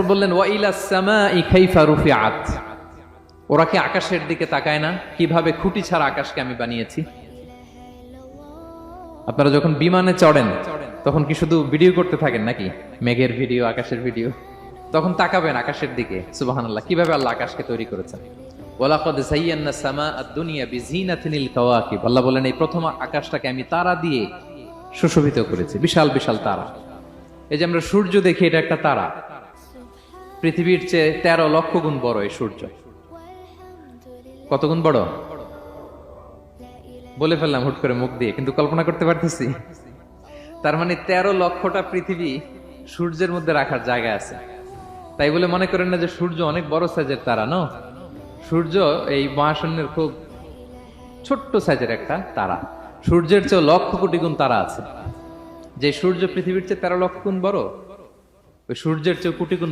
এরপর বললেন ওরা কি আকাশের দিকে তাকায় না? কীভাবে খুঁটি ছাড়া আকাশকে আমি বানিয়েছি? আপনারা যখন বিমানে চড়েন, তখন কি শুধু ভিডিও করতে থাকেন নাকি? মেঘের ভিডিও, আকাশের ভিডিও। তখন তাকাবেন আকাশের দিকে। সুবহানাল্লাহ, কীভাবে আল্লাহ আকাশকে তৈরি করেছেন? ওয়ালাকাদ যায়্যানা সামা আদ-দুনিয়া বিজিনাতিনিল কাওয়াকিব। আল্লাহ বলেন, এই প্রথম আকাশটাকে আমি তারা দিয়ে সুশোভিত করেছি। বিশাল বিশাল তারা। এই যে আমরা সূর্য দেখি, এটা একটা তারা। পৃথিবীর চেয়ে তেরো লক্ষ গুণ বড় এই সূর্য। কত গুণ বড়? বলে ফেললাম হুট করে মুখ দিয়ে, কিন্তু কল্পনা করতে পারতেছি। তার মানে তেরো লক্ষটা পৃথিবী সূর্যের মধ্যে রাখার জায়গা আছে। তাই বলে মনে করেন না যে সূর্য অনেক বড় সাইজের তারা, ন। সূর্য এই মহাশূন্যের খুব ছোট্ট সাইজের একটা তারা। সূর্যের চেয়ে লক্ষ কোটি গুণ তারা আছে। যে সূর্য পৃথিবীর চেয়ে তেরো লক্ষ গুণ বড়, ওই সূর্যের চেয়ে কোটি গুণ